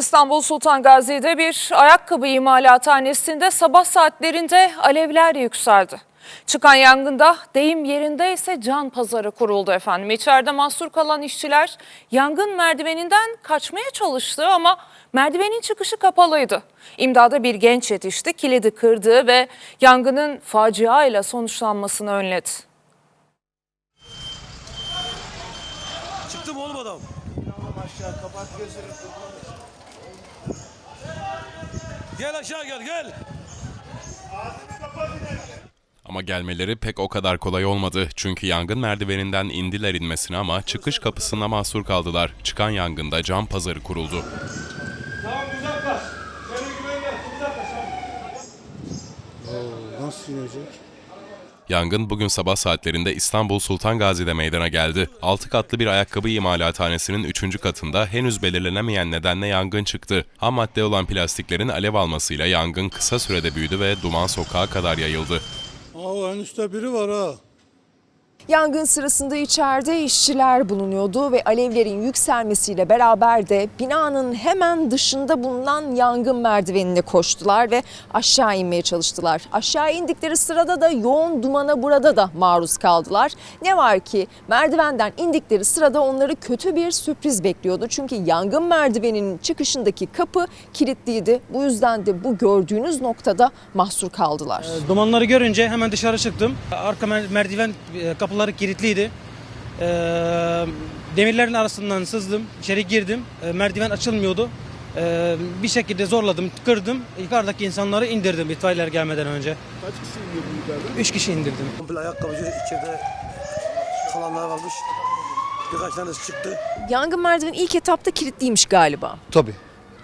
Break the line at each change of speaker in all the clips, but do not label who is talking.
İstanbul Sultan Gazi'de bir ayakkabı imalathanesinde sabah saatlerinde alevler yükseldi. Çıkan yangında deyim yerinde ise can pazarı kuruldu efendim. İçeride mahsur kalan işçiler yangın merdiveninden kaçmaya çalıştı ama merdivenin çıkışı kapalıydı. İmdada bir genç yetişti, kilidi kırdı ve yangının facia ile sonuçlanmasını önledi.
Çıktı mı oğlum adam? Gel aşağı gel gel.
Ama gelmeleri pek o kadar kolay olmadı. Çünkü yangın merdiveninden indiler inmesine ama çıkış kapısına mahsur kaldılar. Çıkan yangında cam pazarı kuruldu.
Tamam uzaklaş. Senin güvenle uzaklaş abi.
Nasıl inecek?
Yangın bugün sabah saatlerinde İstanbul Sultan Gazi'de meydana geldi. 6 katlı bir ayakkabı imalathanesinin 3. katında henüz belirlenemeyen nedenle yangın çıktı. Ham madde olan plastiklerin alev almasıyla yangın kısa sürede büyüdü ve duman sokağa kadar yayıldı.
Aa en üstte biri var ha.
Yangın sırasında içeride işçiler bulunuyordu ve alevlerin yükselmesiyle beraber de binanın hemen dışında bulunan yangın merdivenine koştular ve aşağı inmeye çalıştılar. Aşağı indikleri sırada da yoğun dumana burada da maruz kaldılar. Ne var ki merdivenden indikleri sırada onları kötü bir sürpriz bekliyordu. Çünkü yangın merdiveninin çıkışındaki kapı kilitliydi. Bu yüzden de bu gördüğünüz noktada mahsur kaldılar.
Dumanları görünce hemen dışarı çıktım. Arka mer- merdiven e, kapıları kilitliydi. Ee, Demirlerin arasından sızdım, içeri girdim. Ee, Merdiven açılmıyordu. Ee, Bir şekilde zorladım, kırdım. Yukarıdaki insanları indirdim itfaiyeler gelmeden önce.
Kaç kişi iniyor yukarıda?
Üç kişi indirdim.
Komple ayakkabıcı içeride kalanlar varmış. Birkaç tanesi çıktı.
Yangın merdiveni ilk etapta kilitliymiş galiba.
Tabii.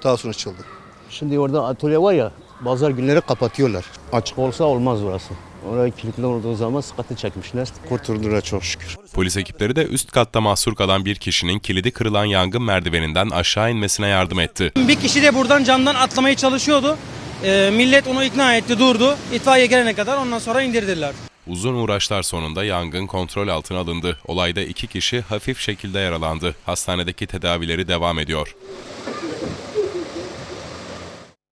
Daha sonra açıldı.
Şimdi orada atölye var ya, pazar günleri kapatıyorlar. Açık olsa olmaz orası. Oraya kilitli olduğu zaman sıkıntı çekmişler.
Kurtuldular çok şükür.
Polis ekipleri de üst katta mahsur kalan bir kişinin kilidi kırılan yangın merdiveninden aşağı inmesine yardım etti.
Bir kişi de buradan camdan atlamaya çalışıyordu. Ee, Millet onu ikna etti, durdu. İtfaiye gelene kadar ondan sonra indirdiler.
Uzun uğraşlar sonunda yangın kontrol altına alındı. Olayda iki kişi hafif şekilde yaralandı. Hastanedeki tedavileri devam ediyor.